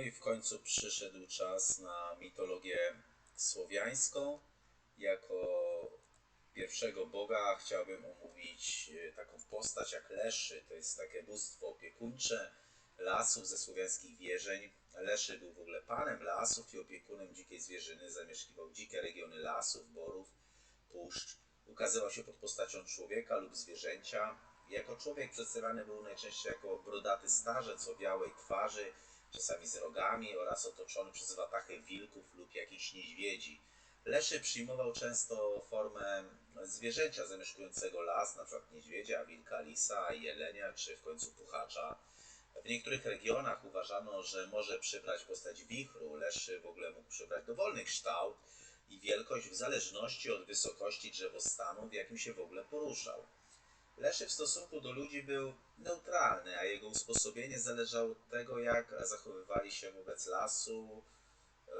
No i w końcu przyszedł czas na mitologię słowiańską. Jako pierwszego boga chciałbym omówić e, taką postać jak Leszy. To jest takie bóstwo opiekuńcze lasów ze słowiańskich wierzeń. Leszy był w ogóle panem lasów i opiekunem dzikiej zwierzyny. Zamieszkiwał dzikie regiony lasów, borów, puszcz. Ukazywał się pod postacią człowieka lub zwierzęcia. Jako człowiek przedstawiany był najczęściej jako brodaty starzec o białej twarzy, czasami z rogami oraz otoczony przez watachę wilków lub jakichś niedźwiedzi. Leszy przyjmował często formę zwierzęcia zamieszkującego las, np. niedźwiedzia, wilka, lisa, jelenia czy w końcu puchacza. W niektórych regionach uważano, że może przybrać postać wichru. Leszy w ogóle mógł przybrać dowolny kształt i wielkość w zależności od wysokości drzewostanu, w jakim się w ogóle poruszał. Leszy w stosunku do ludzi był neutralny, a jego usposobienie zależało od tego, jak zachowywali się wobec lasu, e,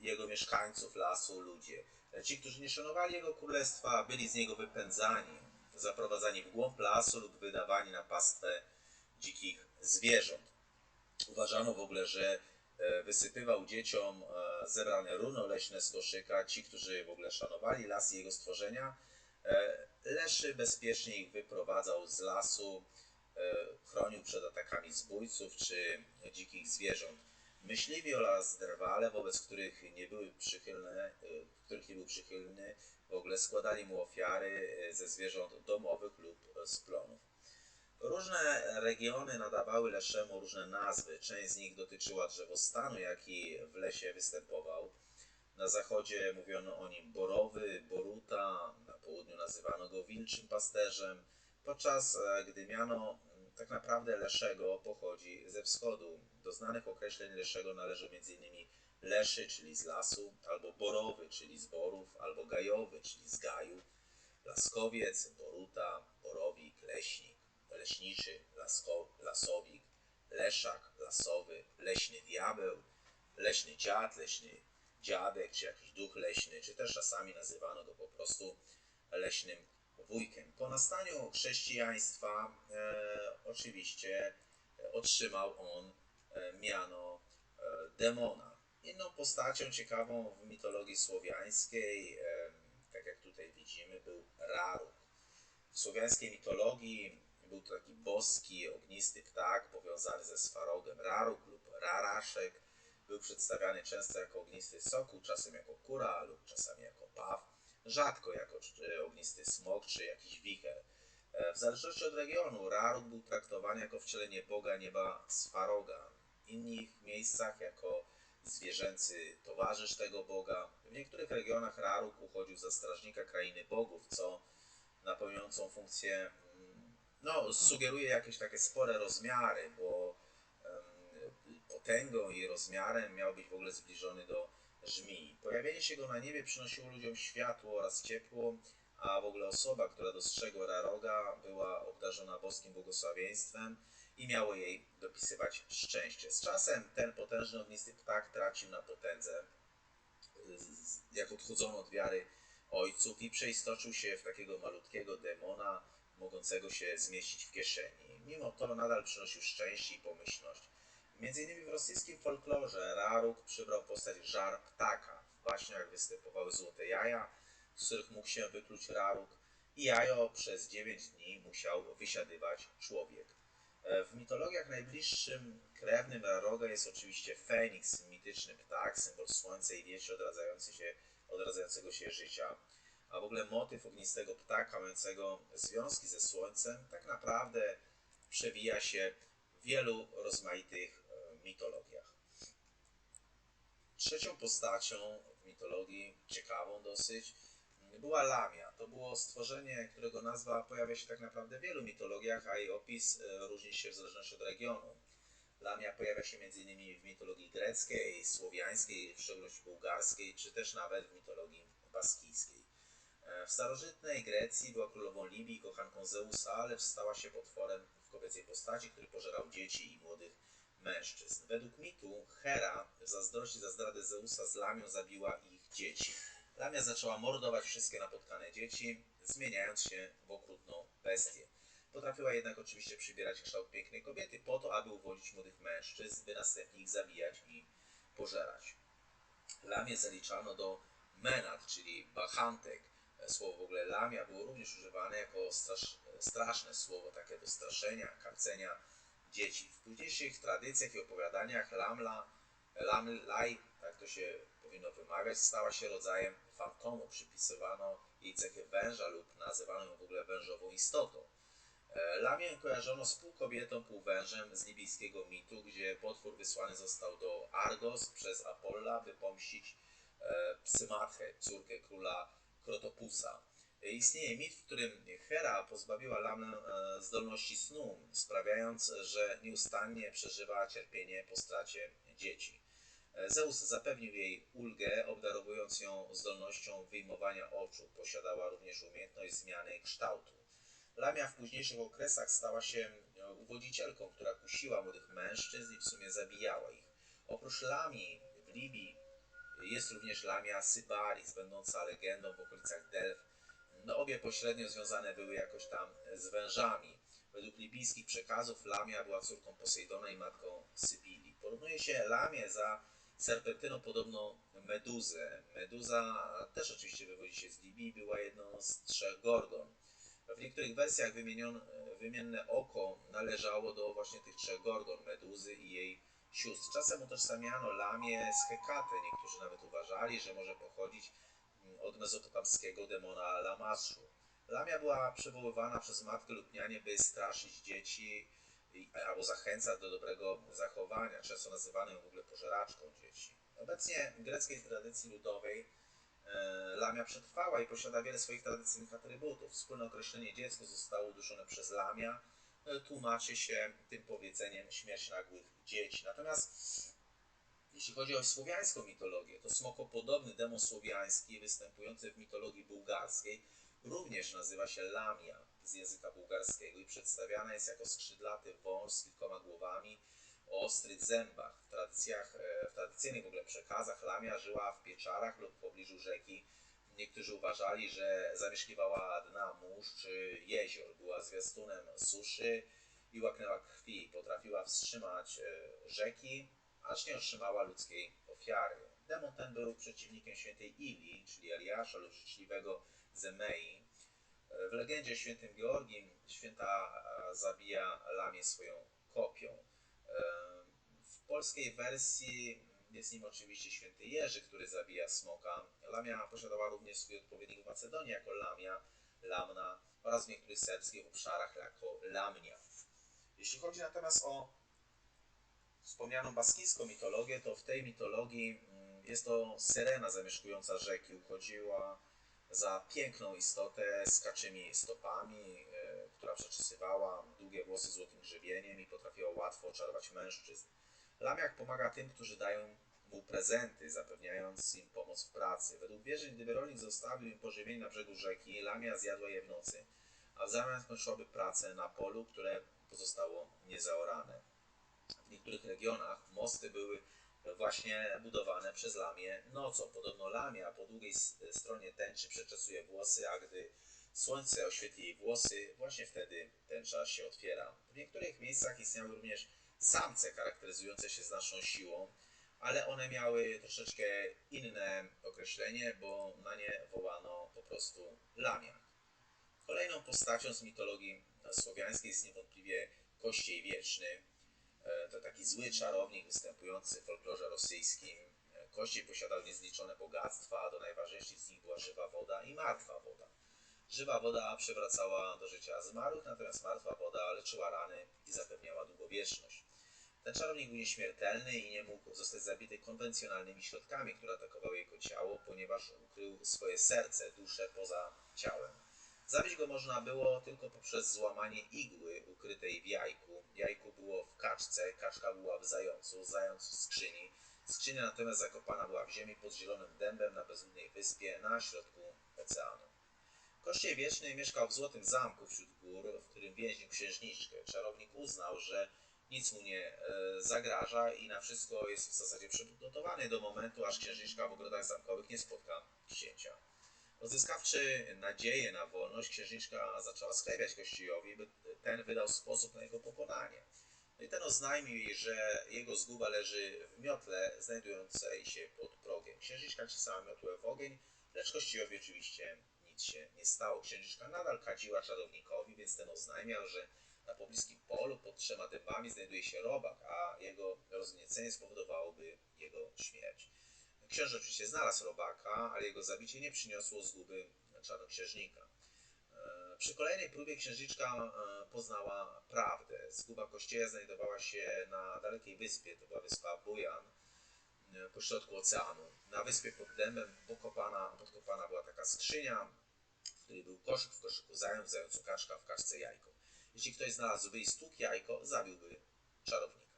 jego mieszkańców lasu, ludzie. Ci, którzy nie szanowali jego królestwa, byli z niego wypędzani, zaprowadzani w głąb lasu lub wydawani na pastwę dzikich zwierząt. Uważano w ogóle, że e, wysypywał dzieciom e, zebrane runo leśne z koszyka. Ci, którzy w ogóle szanowali las i jego stworzenia, Leszy bezpiecznie ich wyprowadzał z lasu, chronił przed atakami zbójców czy dzikich zwierząt. Myśliwi oraz drwale, wobec których nie były przychylne, których nie był przychylny, w ogóle składali mu ofiary ze zwierząt domowych lub z plonów. Różne regiony nadawały Leszemu różne nazwy. Część z nich dotyczyła drzewostanu, jaki w lesie występował. Na zachodzie mówiono o nim borowy, boruta, na południu nazywano go wilczym pasterzem, podczas e, gdy miano tak naprawdę Leszego pochodzi ze wschodu. Do znanych określeń Leszego należą m.in. Leszy, czyli z lasu, albo borowy, czyli z borów, albo gajowy, czyli z gaju, laskowiec, boruta, borowik, leśnik leśniczy, lasko, lasowik, leszak, lasowy, leśny diabeł, leśny dziad, leśny dziadek, czy jakiś duch leśny, czy też czasami nazywano go po prostu leśnym wujkiem. Po nastaniu chrześcijaństwa e, oczywiście otrzymał on e, miano e, demona. Inną postacią ciekawą w mitologii słowiańskiej, e, tak jak tutaj widzimy, był Raruk. W słowiańskiej mitologii był to taki boski, ognisty ptak powiązany ze swarogiem raruk lub raraszek. Był przedstawiany często jako ognisty soku, czasem jako kura lub czasami jako paw, rzadko jako ognisty smok czy jakiś wicher. E, w zależności od regionu raruk był traktowany jako wcielenie boga nieba Swaroga. W innych miejscach jako zwierzęcy towarzysz tego boga. W niektórych regionach raruk uchodził za strażnika krainy bogów, co napełniającą funkcję no, sugeruje jakieś takie spore rozmiary, bo potęgą i rozmiarem miał być w ogóle zbliżony do żmii. Pojawienie się go na niebie przynosiło ludziom światło oraz ciepło, a w ogóle osoba, która dostrzegła Raroga, była obdarzona boskim błogosławieństwem i miało jej dopisywać szczęście. Z czasem ten potężny ognisty ptak tracił na potędze, jak odchudzono od wiary ojców i przeistoczył się w takiego malutkiego demona, mogącego się zmieścić w kieszeni. Mimo to nadal przynosił szczęście i pomyślność. Między innymi w rosyjskim folklorze Raruk przybrał postać żar ptaka. W baśniach występowały złote jaja, z których mógł się wykluć Raruk i jajo przez 9 dni musiał wysiadywać człowiek. E, w mitologiach najbliższym krewnym Raroga jest oczywiście Feniks, mityczny ptak, symbol słońca i wieści odradzający się, odradzającego się życia a w ogóle motyw ognistego ptaka mającego związki ze Słońcem tak naprawdę przewija się w wielu rozmaitych mitologiach. Trzecią postacią w mitologii, ciekawą dosyć, była Lamia. To było stworzenie, którego nazwa pojawia się tak naprawdę w wielu mitologiach, a jej opis e, różni się w zależności od regionu. Lamia pojawia się m.in. w mitologii greckiej, słowiańskiej, w szczególności bułgarskiej, czy też nawet w mitologii baskijskiej. E, w starożytnej Grecji była królową Libii kochanką Zeusa, ale stała się potworem w kobiecej postaci, który pożerał dzieci i młodych mężczyzn. Według mitu Hera w zazdrości za zdradę Zeusa z Lamią zabiła ich dzieci. Lamia zaczęła mordować wszystkie napotkane dzieci, zmieniając się w okrutną bestię. Potrafiła jednak oczywiście przybierać kształt pięknej kobiety po to, aby uwodzić młodych mężczyzn by następnie ich zabijać i pożerać. Lamię zaliczano do menad, czyli bachantek. Słowo w ogóle lamia było również używane jako strasz, straszne słowo, takie do straszenia, karcenia dzieci. W późniejszych tradycjach i opowiadaniach lamla, lamlaj, tak to się powinno wymawiać, stała się rodzajem fantomu. Przypisywano jej cechy węża lub nazywano ją w ogóle wężową istotą. E, Lamię kojarzono z pół kobietą, pół wężem z libijskiego mitu, gdzie potwór wysłany został do Argos przez Apolla, by pomścić e, Psymatrę, córkę króla Krotopusa. Istnieje mit, w którym Hera pozbawiła Lamę e, zdolności snu, sprawiając, że nieustannie przeżywa cierpienie po stracie dzieci. E, Zeus zapewnił jej ulgę, obdarowując ją zdolnością wyjmowania oczu. Posiadała również umiejętność zmiany kształtu. Lamia w późniejszych okresach stała się e, uwodzicielką, która kusiła młodych mężczyzn i w sumie zabijała ich. Oprócz Lamii w Libii jest również Lamia Sybaris, będąca legendą w okolicach Delf. No, obie pośrednio związane były jakoś tam z wężami. Według libijskich przekazów Lamia była córką Posejdona i matką Sybilii. Porównuje się Lamię za serpentyną podobną Meduzę. Meduza też oczywiście wywodzi się z Libii, była jedną z trzech Gorgon. W niektórych wersjach wymienne oko należało do właśnie tych trzech Gorgon, Meduzy i jej sióstr. Czasem utożsamiano Lamię z Hekatę. Niektórzy nawet uważali, że może pochodzić od mezopotamskiego demona Lamaszu. Lamia była przywoływana przez matkę lub nianię, by straszyć dzieci albo zachęcać do dobrego zachowania. Często nazywano ją w ogóle pożeraczką dzieci. Obecnie w greckiej tradycji ludowej e, Lamia przetrwała i posiada wiele swoich tradycyjnych atrybutów. Wspólne określenie dziecko zostało uduszone przez Lamia. E, Tłumaczy się tym powiedzeniem śmierć nagłych dzieci. Natomiast jeśli chodzi o słowiańską mitologię, to smokopodobny demon słowiański występujący w mitologii bułgarskiej również nazywa się Lamia z języka bułgarskiego i przedstawiana jest jako skrzydlaty wąż z kilkoma głowami o ostrych zębach. W tradycjach, e, w tradycyjnych w ogóle przekazach Lamia żyła w pieczarach lub w pobliżu rzeki. Niektórzy uważali, że zamieszkiwała dna mórz czy jezior. Była zwiastunem suszy i łaknęła krwi. Potrafiła wstrzymać e, rzeki, acz nie otrzymała ludzkiej ofiary. Demon ten był przeciwnikiem świętej Ili, czyli Eliasza lub życzliwego Zemei. W legendzie świętym Georgim święta e, zabija lamię swoją kopią. E, W polskiej wersji jest nim oczywiście święty Jerzy, który zabija smoka. Lamia posiadała również swój odpowiednik w Macedonii jako Lamia, Lamna oraz w niektórych serbskich obszarach jako Lamnia. Jeśli chodzi natomiast o wspomnianą baskijską mitologię, to w tej mitologii mm, jest to syrena zamieszkująca rzeki. Uchodziła za piękną istotę z kaczymi stopami, e, która przeczesywała długie włosy złotym grzebieniem i potrafiła łatwo oczarować mężczyzn. Lamiak pomaga tym, którzy dają mu prezenty, zapewniając im pomoc w pracy. Według wierzeń, gdyby rolnik zostawił im pożywienie na brzegu rzeki, lamia zjadła je w nocy, a w zamian skończyłaby pracę na polu, które pozostało niezaorane. W niektórych regionach mosty były właśnie budowane przez lamię nocą. Podobno lamia po długiej stronie tęczy przeczesuje włosy, a gdy słońce oświetli jej włosy, właśnie wtedy tęcza się otwiera. W niektórych miejscach istniały również samce charakteryzujące się znaczną siłą, ale one miały troszeczkę inne określenie, bo na nie wołano po prostu lamia. Kolejną postacią z mitologii słowiańskiej jest niewątpliwie Kościej Wieczny. E, To taki zły czarownik występujący w folklorze rosyjskim. E, Kościej posiadał niezliczone bogactwa, a do najważniejszych z nich była żywa woda i martwa woda. Żywa woda przywracała do życia zmarłych, natomiast martwa woda leczyła rany i zapewniała długowieczność. Ten czarownik był nieśmiertelny i nie mógł zostać zabity konwencjonalnymi środkami, które atakowały jego ciało, ponieważ ukrył swoje serce, duszę poza ciałem. Zabić go można było tylko poprzez złamanie igły ukrytej w jajku. Jajko było w kaczce, kaczka była w zającu, zając w skrzyni. Skrzynia natomiast zakopana była w ziemi pod zielonym dębem na bezludnej wyspie na środku oceanu. Kościej Wieczny mieszkał w Złotym Zamku wśród gór, w którym więził księżniczkę. Czarownik uznał, że nic mu nie e, zagraża i na wszystko jest w zasadzie przygotowany do momentu, aż księżniczka w ogrodach zamkowych nie spotka księcia. Odzyskawszy nadzieję na wolność, księżniczka zaczęła sklepiać Kościołowi, by ten wydał sposób na jego pokonanie. No i ten oznajmił jej, że jego zguba leży w miotle znajdującej się pod progiem. Księżniczka cisała miotłę w ogień, lecz kościołowi oczywiście nic się nie stało. Księżniczka nadal kadziła czarownikowi, więc ten oznajmiał, że na pobliskim polu pod trzema dębami znajduje się robak, a jego rozniecenie spowodowałoby jego śmierć. Książę oczywiście znalazł robaka, ale jego zabicie nie przyniosło zguby czarnoksiężnika. E, Przy kolejnej próbie księżniczka e, poznała prawdę. Zguba kościoła znajdowała się na dalekiej wyspie, to była wyspa Bujan, e, pośrodku oceanu. Na wyspie pod dębem pokopana, podkopana była taka skrzynia, w której był koszyk, w koszyku zając, zającu kaczka, w kaczce jajko. Jeśli ktoś znalazłby i stłukł jajko, zabiłby czarownika.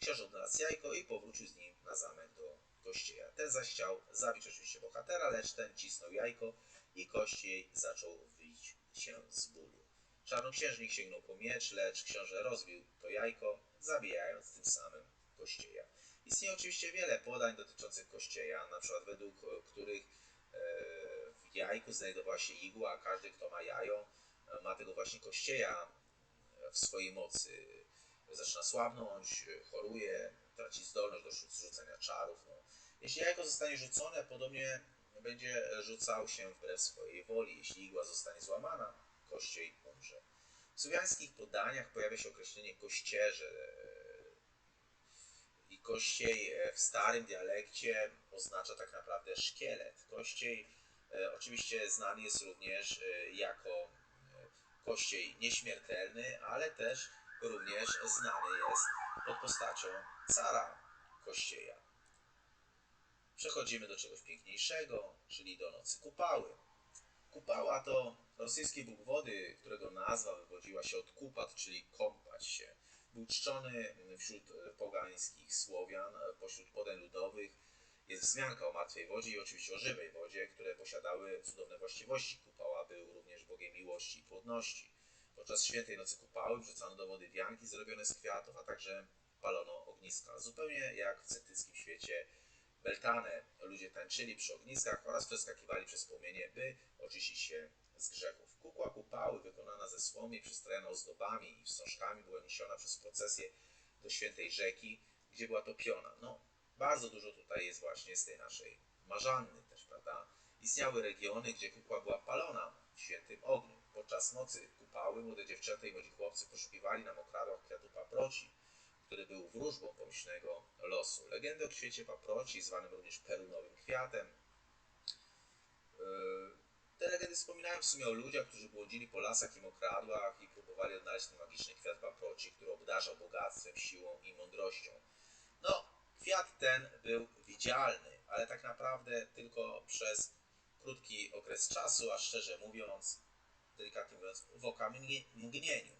Książę odnalazł jajko i powrócił z nim na zamek kościeja. Ten zaś chciał zabić oczywiście bohatera, lecz ten cisnął jajko i kościej zaczął wyjść się z bólu. Czarnoksiężnik sięgnął po miecz, lecz książę rozbił to jajko, zabijając tym samym kościeja. Istnieje oczywiście wiele podań dotyczących kościeja, na przykład według których e, w jajku znajdowała się igła, a każdy, kto ma jajo, ma tego właśnie kościeja w swojej mocy. Zaczyna słabnąć, choruje, traci zdolność do rzucania czarów. No. Jeśli jajko zostanie rzucone, podobnie będzie rzucał się wbrew swojej woli. Jeśli igła zostanie złamana, kościej umrze. W słowiańskich podaniach pojawia się określenie kościerze. I kościej w starym dialekcie oznacza tak naprawdę szkielet. Kościej e, oczywiście znany jest również e, jako e, kościej nieśmiertelny, ale też również znany jest pod postacią cara kościeja. Przechodzimy do czegoś piękniejszego, czyli do nocy kupały. Kupała to rosyjski bóg wody, którego nazwa wywodziła się od kupat, czyli kąpać się. Był czczony wśród pogańskich Słowian, pośród podań ludowych. Jest wzmianka o martwej wodzie i oczywiście o żywej wodzie, które posiadały cudowne właściwości. Kupała był również bogiem miłości i płodności. Podczas świętej nocy kupały wrzucano do wody wianki zrobione z kwiatów, a także palono ogniska. Zupełnie jak w celtyckim świecie Beltane ludzie tańczyli przy ogniskach oraz przeskakiwali przez płomienie, by oczyścić się z grzechów. Kukła kupały wykonana ze słomy przystrojona ozdobami i wstążkami była niesiona przez procesję do świętej rzeki, gdzie była topiona. No, bardzo dużo tutaj jest właśnie z tej naszej marzanny też, prawda? Istniały regiony, gdzie kukła była palona w świętym ogniu. Podczas nocy kupały młode dziewczęta i młodzi chłopcy poszukiwali na mokradłach kwiatu paproci, który był wróżbą pomyślnego losu. Legendy o świecie paproci, zwanym również perunowym kwiatem. Yy, te legendy wspominają w sumie o ludziach, którzy błądzili po lasach i mokradłach i próbowali odnaleźć ten magiczny kwiat paproci, który obdarzał bogactwem, siłą i mądrością. No, kwiat ten był widzialny, ale tak naprawdę tylko przez krótki okres czasu, a szczerze mówiąc, delikatnie mówiąc, w oka mgnieniu.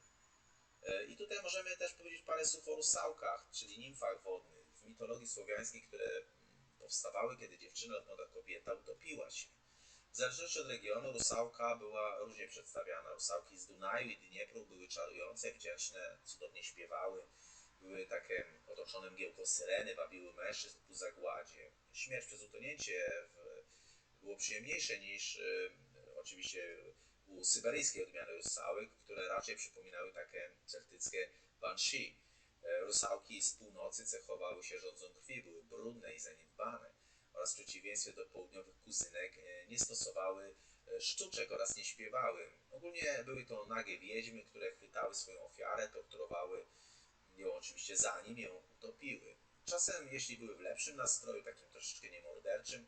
E, I tutaj możemy też powiedzieć parę słów o rusałkach, czyli nimfach wodnych w mitologii słowiańskiej, które mm, powstawały, kiedy dziewczyna lub młoda kobieta utopiła się. W zależności od regionu rusałka była różnie przedstawiana. Rusałki z Dunaju i Dniepru były czarujące, wdzięczne, cudownie śpiewały. Były takie otoczone mgiełką syreny, wabiły mężczyzn ku zagładzie. Śmierć przez utonięcie w, było przyjemniejsze niż y, oczywiście syberyjskiej odmiany rusałek, które raczej przypominały takie celtyckie banshee. E, rusałki z północy cechowały się rządzą krwi, były brudne i zaniedbane oraz w przeciwieństwie do południowych kuzynek e, nie stosowały e, sztuczek oraz nie śpiewały. Ogólnie były to nagie wiedźmy, które chwytały swoją ofiarę, torturowały ją oczywiście zanim ją utopiły. Czasem, jeśli były w lepszym nastroju, takim troszeczkę niemorderczym,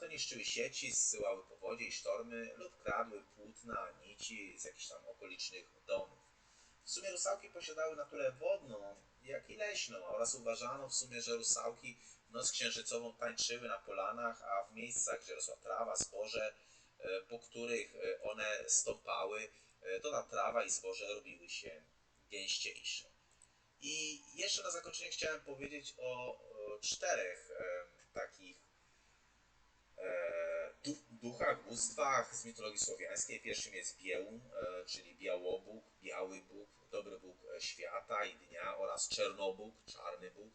to niszczyły sieci, zsyłały powodzie i sztormy lub kradły płótna, nici z jakichś tam okolicznych domów. W sumie rusałki posiadały naturę wodną, jak i leśną oraz uważano w sumie, że rusałki noc księżycową tańczyły na polanach, a w miejscach, gdzie rosła trawa, zboże, e, po których e, one stąpały, e, to ta trawa i zboże robiły się gęściejsze. I jeszcze na zakończenie chciałem powiedzieć o czterech takich duchach, bóstwach z mitologii słowiańskiej. Pierwszym jest Biełun, e, czyli Białobóg, Biały Bóg, Dobry Bóg e, świata i dnia oraz Czernobóg, Czarny Bóg,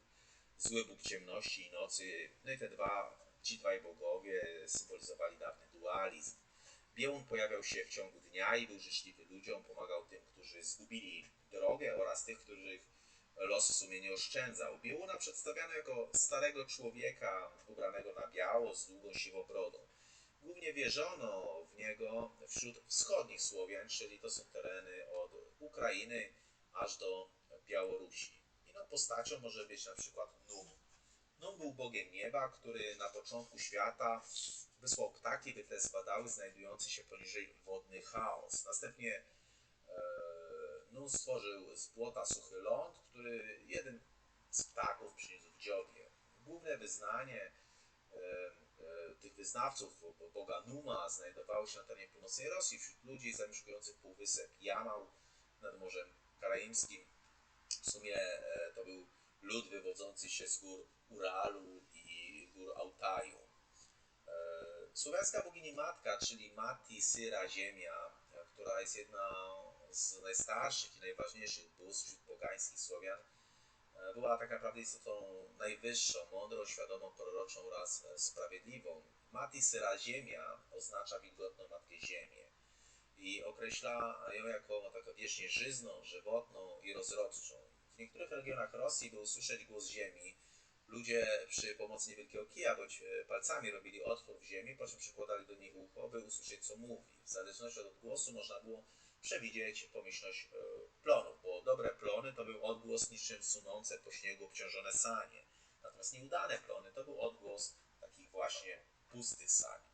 Zły Bóg ciemności i nocy. No i te dwa, ci dwaj bogowie symbolizowali dawny dualizm. Biełun pojawiał się w ciągu dnia i był życzliwy ludziom, pomagał tym, którzy zgubili drogę oraz tych, których los w sumie nie oszczędzał. Biełuna przedstawiano jako starego człowieka ubranego na biało z długą siwą brodą. Głównie wierzono w niego wśród wschodnich Słowian, czyli to są tereny od Ukrainy aż do Białorusi. Inną postacią może być na przykład Num. Num był bogiem nieba, który na początku świata wysłał ptaki, by te zbadały znajdujący się poniżej wodny chaos. Następnie e, Num stworzył z błota suchy ląd, który jeden z ptaków przyniósł w dziobie. Główne wyznanie e, tych wyznawców boga Numa znajdowało się na terenie północnej Rosji wśród ludzi zamieszkujących półwysep Jamał nad Morzem Karaimskim. W sumie e, to był lud wywodzący się z gór Uralu i gór Altaju. E, Słowiańska bogini matka, czyli Mati Syra Ziemia, która jest jedna z najstarszych i najważniejszych bóstw wśród pogańskich Słowian, była tak naprawdę istotą najwyższą, mądrą, świadomą, proroczą oraz e, sprawiedliwą. Mati Syra Ziemia oznacza wilgotną matkę Ziemię i określa ją jako taką wiecznie żyzną, żywotną i rozrodczą. W niektórych regionach Rosji, by usłyszeć głos ziemi, ludzie przy pomocy niewielkiego kija bądź e, palcami robili otwór w ziemi, po czym przykładali do niej ucho, by usłyszeć co mówi. W zależności od odgłosu można było przewidzieć pomyślność e, plonów, bo dobre plony to był odgłos niczym sunące po śniegu obciążone sanie. Natomiast nieudane plony to był odgłos takich właśnie pustych sani.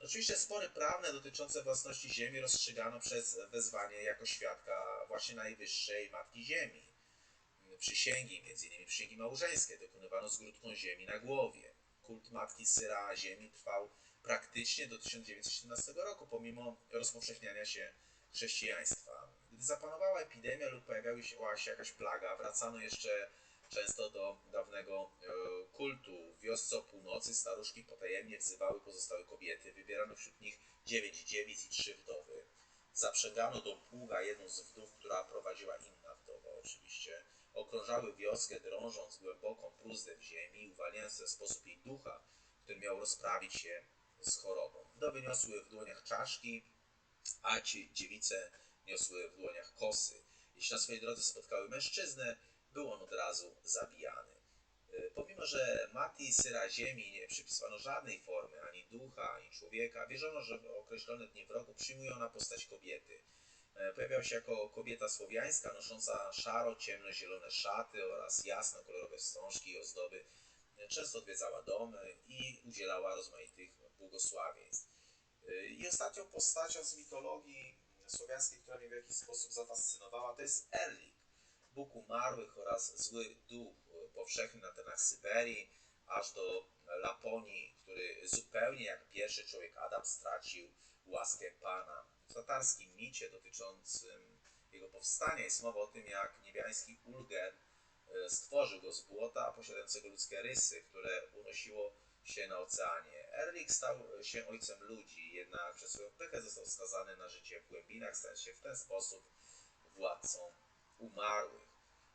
Oczywiście spory prawne dotyczące własności ziemi rozstrzygano przez wezwanie jako świadka właśnie najwyższej Matki Ziemi. Przysięgi, innymi przysięgi małżeńskie, dokonywano z grudką ziemi na głowie. Kult Matki Syra Ziemi trwał praktycznie do 1917 roku, pomimo rozpowszechniania się chrześcijaństwa. Gdy zapanowała epidemia lub pojawiała się jakaś plaga, wracano jeszcze często do dawnego e, kultu. W wiosce o północy staruszki potajemnie wzywały pozostałe kobiety. Wybierano wśród nich dziewięć dziewic i trzy wdowy. Zaprzęgano do pługa jedną z wdów, która prowadziła inna wdowa oczywiście. Okrążały wioskę, drążąc głęboką pruzdę w ziemi uwalniając w ten sposób jej ducha, który miał rozprawić się z chorobą. Wdowy niosły w dłoniach czaszki, a ci dziewice niosły w dłoniach kosy. Jeśli na swojej drodze spotkały mężczyznę, był on od razu zabijany. E, pomimo, że Mati Syra Ziemi nie przypisywano żadnej formy, ani ducha, ani człowieka, wierzono, że w określone dni w roku przyjmuje ona postać kobiety. E, pojawiała się jako kobieta słowiańska, nosząca szaro-ciemno-zielone szaty oraz jasno-kolorowe wstążki i ozdoby. E, często odwiedzała domy i udzielała rozmaitych błogosławieństw. I ostatnią postacią z mitologii słowiańskiej, która mnie w jakiś sposób zafascynowała, to jest Erlik. Bóg umarłych oraz zły duch powszechny na terenach Syberii, aż do Laponii, który zupełnie jak pierwszy człowiek Adam stracił łaskę Pana. W tatarskim micie dotyczącym jego powstania jest mowa o tym, jak niebiański Ulgen e, stworzył go z błota posiadającego ludzkie rysy, które unosiło się na oceanie. Erlik stał się ojcem ludzi, jednak przez swoją pychę został skazany na życie w głębinach, stając się w ten sposób władcą umarłych.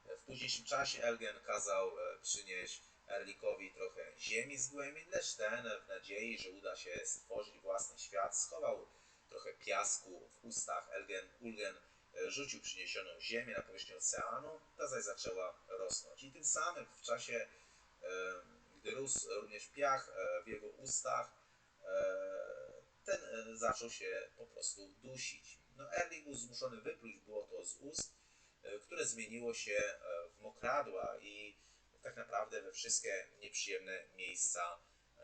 W późniejszym czasie Elgen kazał e, przynieść Erlikowi trochę ziemi z głębin, lecz ten w nadziei, że uda się stworzyć własny świat, schował trochę piasku w ustach. Elgen, Ulgen e, rzucił przyniesioną ziemię na powierzchnię oceanu, ta zaś zaczęła rosnąć. I tym samym w czasie, gdy rósł również piach e, w jego ustach, ten zaczął się po prostu dusić. No, Erlik był zmuszony wypluć było to z ust, E, które zmieniło się e, w mokradła i tak naprawdę we wszystkie nieprzyjemne miejsca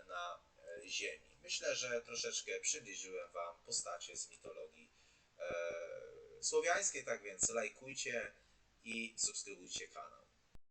na e, ziemi. Myślę, że troszeczkę przybliżyłem Wam postacie z mitologii słowiańskiej, tak więc lajkujcie i subskrybujcie kanał.